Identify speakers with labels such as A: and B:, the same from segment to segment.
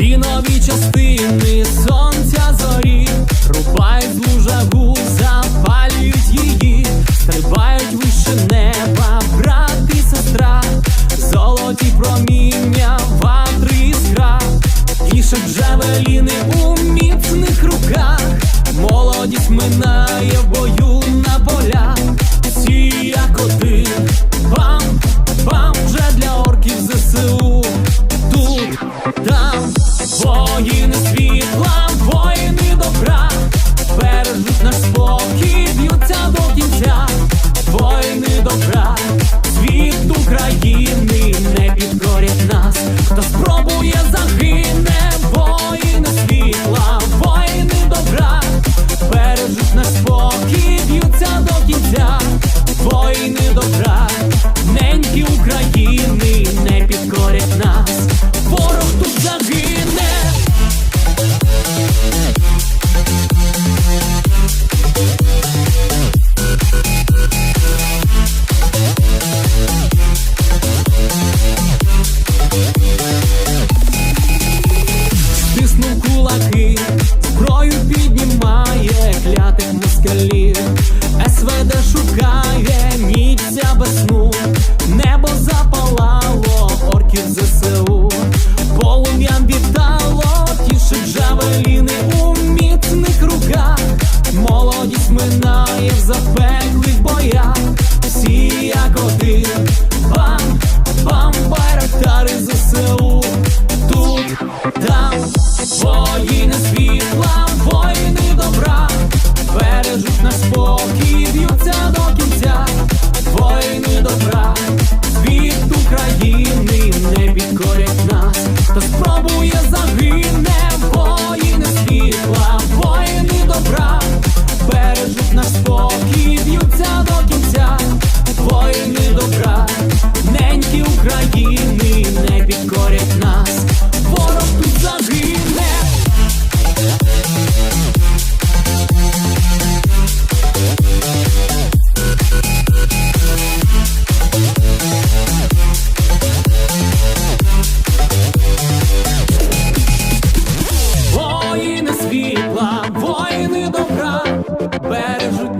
A: і нові частини сонця зорі, рубають злу жагу, запалюють її, стрибають вище неба, брат і сестра, золоті проміння, ватри іскра, тішать джавеліни у міцних руках, молодість минає в бою воїни світла, СВД шукає місця без сну, небо запалало, орків ЗСУ, полум'ям вітало, тішить джавеліни у міцних руках, молодість минає в запеклих боях, всі як один, бам, бам, байрактари ЗСУ, тут, там, воїни світла,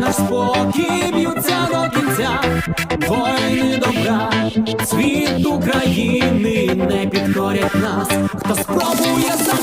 A: наш спокій, б'ються до кінця, воїни добра, світ України не підкорять нас, хто спробує загинути.